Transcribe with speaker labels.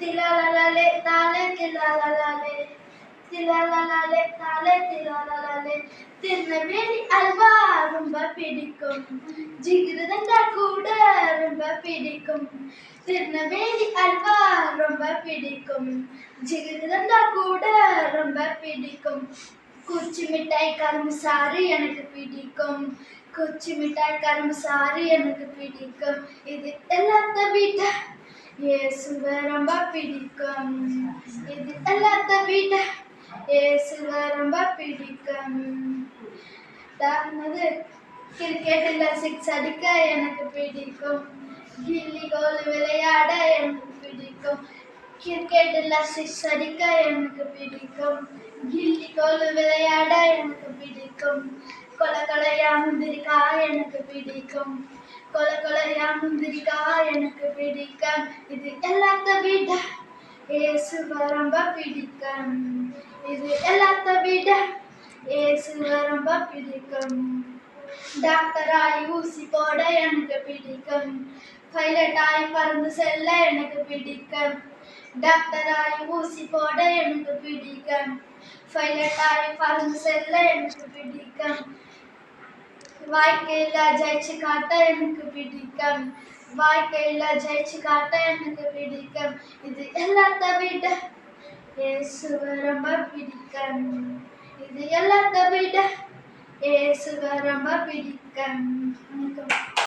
Speaker 1: തിലലലലെ താലെ തിലലലലെ. തിലലലലെ താലെ തിലലലലെ. തിന്നമേലി അൽവാറുമ്പ പിടിക്കും. ജിഗിരുതണ്ട കൂടറുമ്പ പിടിക്കും. തിന്നമേലി അൽവാറുമ്പ പിടിക്കും. ജിഗിരുതണ്ട കൂടറുമ്പ പിടിക്കും. കുച്ചി മിഠായി കറുമ്പ് സാറ് എനിക്ക് പിടിക്കും. കൊച്ചു മിഠായി കറുമ്പ് സാറ് എനിക്ക് പിടിക്കും. ഇത് എല്ലാത്ത വീട്ട இயேசுவை ரொம்ப பிடிக்கும். இது எல்லாத்த விட இயேசுவை ரொம்ப பிடிக்கும். அதாவது கிரிக்கெட்டில் சிக்ஸ் அடிக்க எனக்கு பிடிக்கும். கில்லி கோல் விளையாட எனக்கு பிடிக்கும். கிரிக்கெட்டில் சிக்ஸ் அடிக்க எனக்கு பிடிக்கும். கில்லி கோல் விளையாட எனக்கு பிடிக்கும். കൊലകൊലയാ മുന്തിരിക്കാ എനക്ക് പിടിക്കും. കൊലകൊലയാ മുന്തിരിക്കാ എനക്ക് പിടിക്കാം ഇത് എല്ലാത്ത വീട ഏസു പറമ്പ പിടിക്കാം ഇത് എല്ലാത്ത വീട ഏസു പറമ്പ പിടിക്കും. ഡാക്ടറായി ഊസി പോട എനക്ക് പിടിക്കും. പൈലറ്റായി പറന്ന് ചെല്ല എനക്ക് പിടിക്കും. ഡാക്ടറായി ഊസി പോട എനക്ക് പിടിക്കും. പൈലറ്റായി പറന്ന് ചെല്ല എനക്ക് പിടിക്കും. வாழ்க்கையில் ஜெயிச்சு காட்ட எனக்கு பிடிக்கும். வாழ்க்கையில் ஜெயிச்சு காட்ட எனக்கு பிடிக்கும். இது எல்லாத்த விட இயேசுவை ரொம்ப பிடிக்கும். இது எல்லாத்த விட இயேசுவை ரொம்ப பிடிக்கும். வணக்கம்.